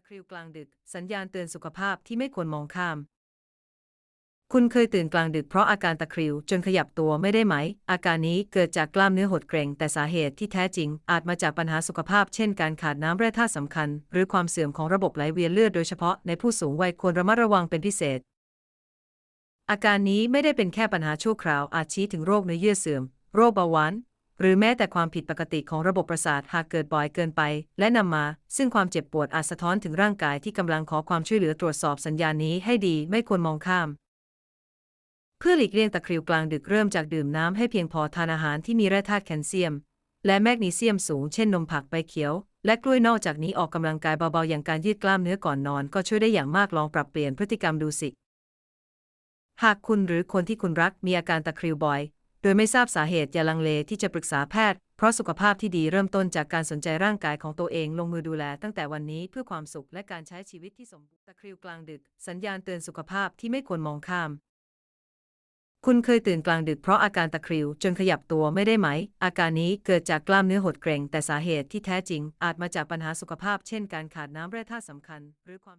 ะคริวกลางดึก สัญญาณเตือนสุขภาพที่ไม่ควรมองข้าม คุณเคยตื่นกลางดึกเพราะอาการตะคริวจนขยับตัวไม่ได้ไหม อาการนี้เกิดจากกล้ามเนื้อหดเกร็ง แต่สาเหตุที่แท้จริง อาจมาจากปัญหาสุขภาพ เช่นการขาดน้ำแร่ธาตุสำคัญ หรือความเสื่อมของระบบไหลเวียนเลือดโดยเฉพาะในผู้สูงวัยควรระมัดระวังเป็นพิเศษ อาการนี้ไม่ได้เป็นแค่ปัญหาชั่วคราวอาจชี้ถึงโรคเนื้อเยื่อเสื่อม โรคเบาหวาน หรือแม้แต่ความผิดปกติของระบบประสาทหากเกิดบ่อยเกินไป และนำมา ซึ่งความเจ็บปวดอาจสะท้อนถึงร่างกายที่กำลังขอความช่วยเหลือตรวจสอบสัญญาณนี้ให้ดีไม่ควรมองข้าม เพื่อหลีกเลี่ยงตะคริวกลางดึกเริ่มจากดื่มน้ำให้เพียงพอทานอาหารที่มีแร่ธาตุแคลเซียม และแมกนีเซียมสูงเช่นนมผักใบเขียว และกล้วยนอกจากนี้ออกกำลังกายเบาๆอย่างการยืดกล้ามเนื้อก่อนนอน ก็ช่วยได้อย่างมากลองปรับเปลี่ยนพฤติกรรมดูสิหากคุณหรือคนที่คุณรักมีอาการตะคริวบ่อย โดยไม่ทราบสาเหตุอย่าลังเลที่จะปรึกษาแพทย์ เพราะสุขภาพที่ดีเริ่มต้นจากการสนใจร่างกายของตัวเองลงมือดูแลตั้งแต่วันนี้เพื่อความสุขและการใช้ชีวิตที่สมบูรณ์ตะคริวกลางดึก สัญญาณเตือนสุขภาพที่ไม่ควรมองข้าม คุณเคยตื่นกลางดึกเพราะอาการตะคริวจนขยับตัวไม่ได้ไหม อาการนี้เกิดจากกล้ามเนื้อหดเกร็งแต่สาเหตุที่แท้จริง อาจมาจากปัญหาสุขภาพ เช่นการขาดน้ำแร่ธาตุสำคัญ หรือความ